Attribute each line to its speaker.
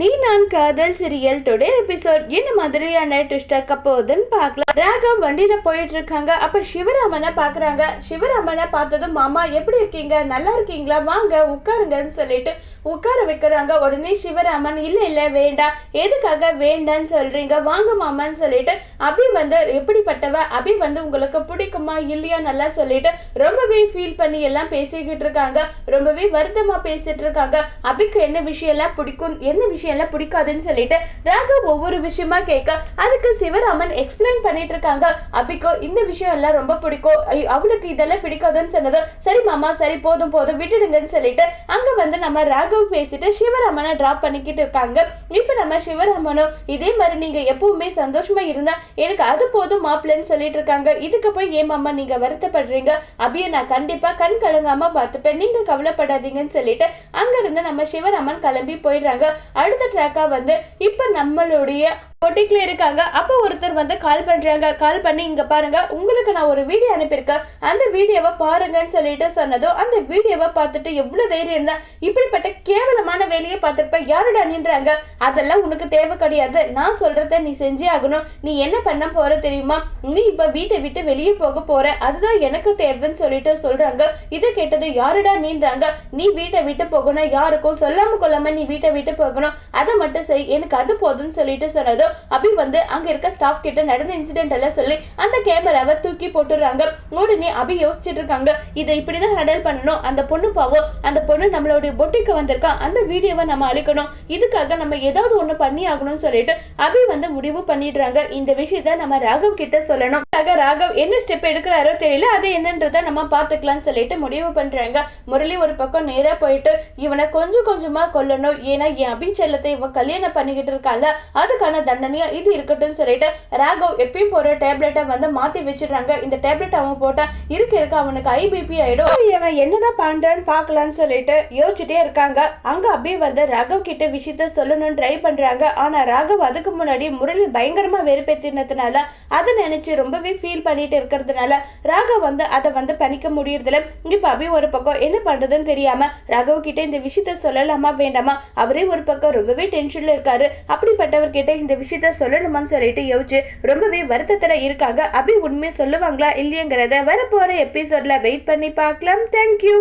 Speaker 1: நீ நான் காதல் சிரியல் டுடே எபிசோட் என்ன மாதிரியான ட்விஸ்டக் அப்போதுன்னு பார்க்கலாம் ராகவ் வண்டியில போயிட்டு இருக்காங்க அப்ப சிவராமனை பாக்குறாங்க சிவராமனை பார்த்ததும் மாமா எப்படி இருக்கீங்க நல்லா இருக்கீங்களா வாங்க உட்காருங்கன்னு சொல்லிட்டு உட்கார வைக்கிறாங்க உடனே சிவராமன் இல்லை இல்லை வேண்டாம் எதுக்காக வேண்டான்னு சொல்றீங்க வாங்க மாமான்னு சொல்லிட்டு அபி வந்து எப்படிப்பட்டவ அபி வந்து உங்களுக்கு பிடிக்குமா இல்லையா நல்லா சொல்லிட்டு ரொம்பவே ஃபீல் பண்ணி எல்லாம் பேசிக்கிட்டு இருக்காங்க ரொம்பவே வருத்தமா பேசிட்டு இருக்காங்க அபிக்கு என்ன விஷயம் எல்லாம் பிடிக்கும் என்ன விஷயம் எல்லாம் பிடிக்காதுன்னு சொல்லிட்டு ராகவ் ஒவ்வொரு விஷயமா கேட்க அதுக்கு சிவராமன் எக்ஸ்பிளைன் பண்ணிட்டு இருக்காங்க அபிக்கோ இந்த விஷயம் எல்லாம் ரொம்ப பிடிக்கும் அவளுக்கு இதெல்லாம் பிடிக்காதுன்னு சொன்னது சரி மாமா சரி போதும் போதும் விட்டுடுங்கன்னு சொல்லிட்டு அங்க வந்து நம்ம ராகவ் ராகவும் பேசிட்டு சிவராமனை ட்ராப் பண்ணிக்கிட்டு இருக்காங்க இப்போ நம்ம சிவராமனும் இதே மாதிரி நீங்க எப்பவுமே சந்தோஷமா இருந்தால் எனக்கு அது போதும் மாப்பிள்ளைன்னு சொல்லிட்டு இருக்காங்க இதுக்கு போய் மாமா நீங்கள் வருத்தப்படுறீங்க அப்படியே நான் கண்டிப்பாக கண் கலங்காமல் பார்த்துப்பேன் நீங்கள் கவலைப்படாதீங்கன்னு சொல்லிட்டு அங்க இருந்து நம்ம சிவராமன் கிளம்பி போயிடுறாங்க அடுத்த ட்ராக்காக வந்து இப்போ நம்மளுடைய பொட்டிக்ல இருக்காங்க அப்போ ஒருத்தர் வந்து கால் பண்ணுறாங்க கால் பண்ணி இங்கே பாருங்கள் உங்களுக்கு நான் ஒரு வீடியோ அனுப்பியிருக்கேன் அந்த வீடியோவை பாருங்கன்னு சொல்லிட்டு சொன்னதும் அந்த வீடியோவை பார்த்துட்டு எவ்வளோ தைரியம் இருந்தால் இப்படிப்பட்ட கேவலமான வேலையை பார்த்துருப்ப யாரோட அணின்றாங்க அதெல்லாம் உனக்கு தேவை கிடையாது நான் சொல்கிறத நீ செஞ்சே ஆகணும் நீ என்ன பண்ண போகிற தெரியுமா நீ இப்போ வீட்டை விட்டு வெளியே போக போகிற அதுதான் எனக்கு தேவைன்னு சொல்லிட்டு சொல்கிறாங்க இதை கேட்டது யாரோட அணின்றாங்க நீ வீட்டை விட்டு போகணும் யாருக்கும் சொல்லாமல் கொள்ளாமல் நீ வீட்டை விட்டு போகணும் அதை மட்டும் செய் எனக்கு அது போதும்னு சொல்லிட்டு சொன்னதும் அதுக்கப்புறம் அபி வந்து அங்க இருக்க ஸ்டாஃப் கிட்ட நடந்த இன்சிடென்ட் எல்லாம் சொல்லி அந்த கேமராவை தூக்கி போட்டுறாங்க உடனே அபி யோசிச்சுட்டு இருக்காங்க இதை இப்படிதான் ஹேண்டில் பண்ணணும் அந்த பொண்ணு பாவம் அந்த பொண்ணு நம்மளுடைய பொட்டிக்கு வந்திருக்கா அந்த வீடியோவை நம்ம அழிக்கணும் இதுக்காக நம்ம ஏதாவது ஒண்ணு பண்ணி ஆகணும்னு சொல்லிட்டு அபி வந்து முடிவு பண்ணிடுறாங்க இந்த விஷயத்த நம்ம ராகவ் கிட்ட சொல்லணும் அதுக்காக ராகவ் என்ன ஸ்டெப் எடுக்கிறாரோ தெரியல அது என்னன்றதை நம்ம பார்த்துக்கலாம்னு சொல்லிட்டு முடிவு பண்ணுறாங்க முரளி ஒரு பக்கம் நேராக போயிட்டு இவனை கொஞ்சம் கொஞ்சமாக கொல்லணும் ஏன்னா என் அபிச்செல்லத்தை இவன் கல்யாணம் பண்ணிக்கிட்டு இருக்கால அதுக்கான தண்டனையாக இது இருக்கட்டும் சொல்லிட்டு ராகவ் எப்பயும் போகிற டேப்லெட்டை வந்து மாற்றி வச்சிடுறாங்க இந்த டேப்லெட் அவன் போட்டால் இருக்க இருக்க அவனுக்கு ஐபிபி ஆகிடும் இவன் என்னதான் பண்ணுறான்னு பார்க்கலான்னு சொல்லிட்டு யோசிச்சுட்டே இருக்காங்க அங்கே அபி வந்து ராகவ் கிட்ட விஷயத்த சொல்லணும்னு ட்ரை பண்ணுறாங்க ஆனால் ராகவ் அதுக்கு முன்னாடி முரளி பயங்கரமாக வெறுப்பேற்றினதுனால அதை நினச்சி ரொம்பவே ரொம்பவே ஃபீல் பண்ணிட்டு இருக்கிறதுனால ராகவ் வந்து அதை வந்து பண்ணிக்க முடியறதில்ல இப்போ அபி ஒரு பக்கம் என்ன பண்ணுறதுன்னு தெரியாமல் ராகவ் கிட்ட இந்த விஷயத்த சொல்லலாமா வேண்டாமா அவரே ஒரு பக்கம் ரொம்பவே டென்ஷனில் இருக்காரு அப்படிப்பட்டவர்கிட்ட இந்த விஷயத்த சொல்லணுமான்னு சொல்லிட்டு யோசிச்சு ரொம்பவே வருத்தத்தில் இருக்காங்க அபி உண்மையை சொல்லுவாங்களா இல்லையங்கிறத வரப்போகிற எபிசோடில் வெயிட் பண்ணி பார்க்கலாம் தேங்க்யூ